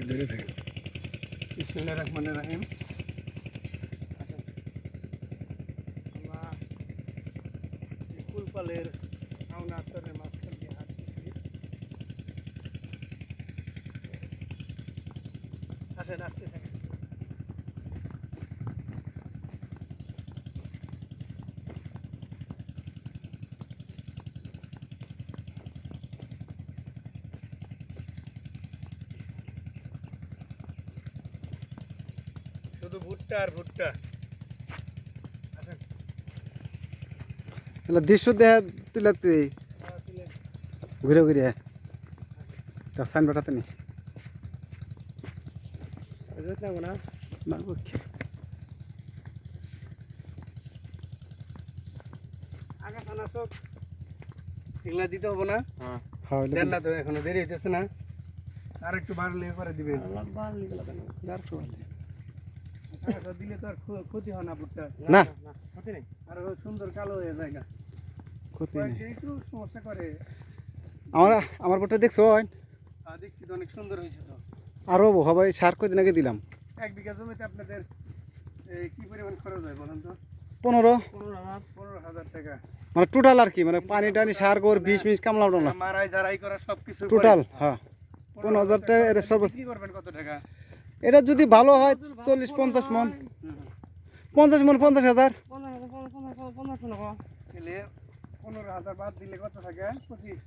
থেকে ধরে থাকে বিসমিল্লাহির রহমানির রাহিম আমরা কুলপালের আওনা আত্মারের মাঝখান দিয়ে হাঁটতেছি। আসেন, আসতে থাকেন। শুধু ভুট্টা আর ভুট্টা। এলা দৃশ্য দেখা তুলে তুই। ঘুরে ঘুরে। তো সাইন বাটাতে নি না? না ওকে আগা থানা সব এগুলা দিতে হব না। হ্যাঁ। দেন না তো এখনও দেরি হইতেছে না। আর একটু বাড়লে করে দিবেন। যার তো টাকা দিলে তো আর ক্ষতি হয় না ভুট্টা। না। ক্ষতি নেই। আর সুন্দর কালো হয়ে যায় ক্ষতি নেই। একটু সমস্যা করে। আমার দেখছ দেখছি তো অনেক সুন্দর হয়েছে তো। আরও হবে সার কদিন আগে দিলাম। এক বিঘা জমিতে আপনাদের এই কি পরিমাণ খরচ হয় বলেন তো? পনেরো। পনেরো হাজার। পনেরো হাজার টাকা। মানে টোটাল আর কি মানে পানি টানি সার গোর বিষ মিশ কামলা মারাই জারাই করা সব কিছু টোটাল হ্যাঁ। পনেরো হাজার টাকা এটা সর্বোচ্চ করবেন কত টাকা? এটা যদি ভালো হয় চল্লিশ পঞ্চাশ মন। পঞ্চাশ মন পঞ্চাশ হাজার। তাহলে পনেরো হাজার বাদ দিলে কত থাকে? পঁচিশ।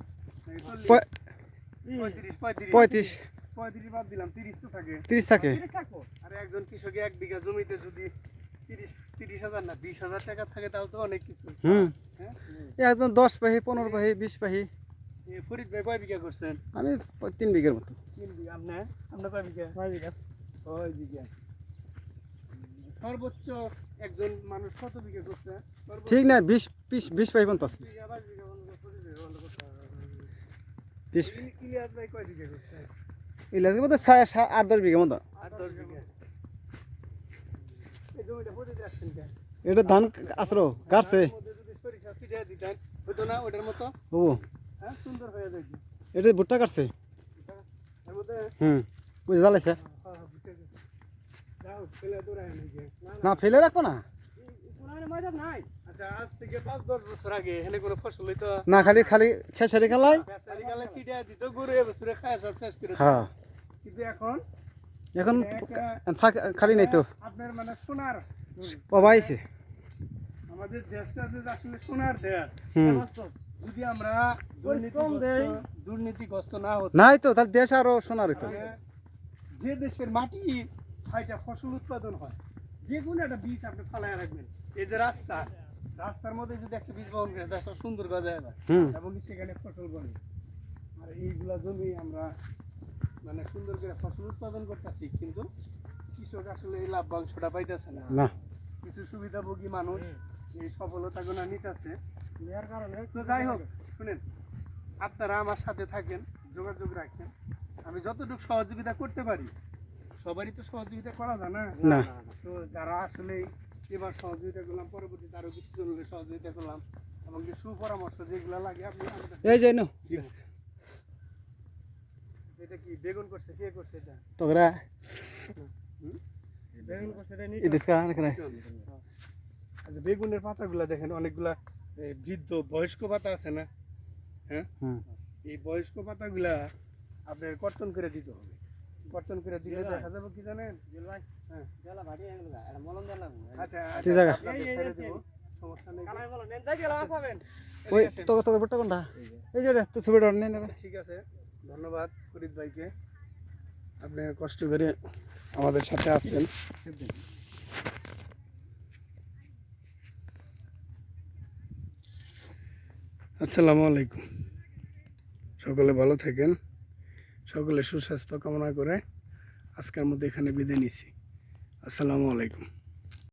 এই চল্লিশ, পঁয়- পঁয়ত্রিশ পঁয়ত্রিশ। পঁয়ত্রিশ। পঁয়ত্রিশ বাদ দিলাম তিরিশ থাকে। তিরিশ থাকে। আর একজন কৃষকে এক বিঘা জমিতে যদি তিরিশ তিরিশ হাজার না বিশ হাজার টাকা থাকে তাও তো অনেক কিছু। হুম। হ্যাঁ? একদম দশ পাহি পনেরো পাহি বিশ পাহি। ফরিদ ভাই কয় বিঘা করছেন? আমি তিন বিঘের মতো। তিন বিঘা। আপনার? আপনার কয় বিঘা? বিঘা। ছয় বিঘা সর্বোচ্চ একজন মানুষ কত বিঘা করছে? ঠিক না বিশ বিশ বিশ পাহি পর্যন্ত আছে। বিশ। ইলি- ইলিয়াস ভাই কয় ইলাস মতো আট দশ মতো। বিঘা। যাচ্ছেন এটা? ধান ওটার মতো? ও হ্যাঁ হয়ে এটা ভুট্টা কাটছে। এর মধ্যে হুম বুঝে জ্বালাইছে। না, ফেলে রাখব না। আচ্ছা, আজ থেকে পাঁচ দশ বছর আগে এখানে কোনো ফসল হইতো? না খালি খালি খেসারি খেলাই। বেচারি গালে ছিটিয়ে দিত, গরু এবছরে খায় সব শেষ করে দিত। হ্যাঁ। কিন্তু এখন এখন খালি নাই তো। আপনার মানে সোনার পাবাইছে আমাদের দেশটা যে আসলে সোনার দেশ যদি আমরা দুর্নীতিগ্রস্ত না হতো নাই তো তাহলে দেশ আরও সোনার হইতো। যে দেশের মাটি ছয়টা ফসল উৎপাদন হয়। যে কোনো একটা বীজ আপনি ফালায় রাখবেন। এই যে রাস্তা রাস্তার মধ্যে যদি একটা বীজ বহন করে দেশটা সুন্দর গজায় যায় এবং সেখানে ফসল বলে আর এইগুলা জমি আমরা মানে সুন্দর করে ফসল উৎপাদন করতেছি কিন্তু কৃষক আসলে এই লাভ্যাংশটা পাইতেছে না। না। কিছু সুবিধাভোগী মানুষ এই সফলতাগুলো নিতেছে। নেওয়ার কারণে তো যাই হোক শুনেন আপনারা আমার সাথে থাকেন যোগাযোগ রাখেন। আমি যতটুকু সহযোগিতা করতে পারি সবারই তো সহযোগিতা করা যায় না। না। তো যারা আসলে এবার সহযোগিতা করলাম পরবর্তীতে আরও কিছু জনকে সহযোগিতা করলাম এবং যে সুপরামর্শ যেগুলো লাগে আপনি এই যে নো এটা কি বেগুন করছে কে করছে এটা? তোরা? বেগুন করছে এটা নিয়ে ইদিস কা না আচ্ছা বেগুনের পাতাগুলা দেখেন অনেকগুলা বৃদ্ধ বয়স্ক পাতা আছে না? হ্যাঁ? এই বয়স্ক পাতাগুলা আপনার কর্তন করে দিতে হবে। কর্তন করে দিলে দেখা যাবে কি জানেন? হ্যাঁ। আচ্ছা কি জায়গা? সমস্যা নেই। ওই। তো তো কোনটা? এই যে রে, তুই ছবি নেই না রে। আচ্ছা, ঠিক আছে ধন্যবাদ ফরিদ ভাইকে। আপনি কষ্ট করে আমাদের সাথে আসছেন আসসালামু আলাইকুম। সকলে ভালো থাকেন। সকলে সুস্বাস্থ্য কামনা করে আজকের মধ্যে এখানে বিদায় নিছি আসসালামু আলাইকুম।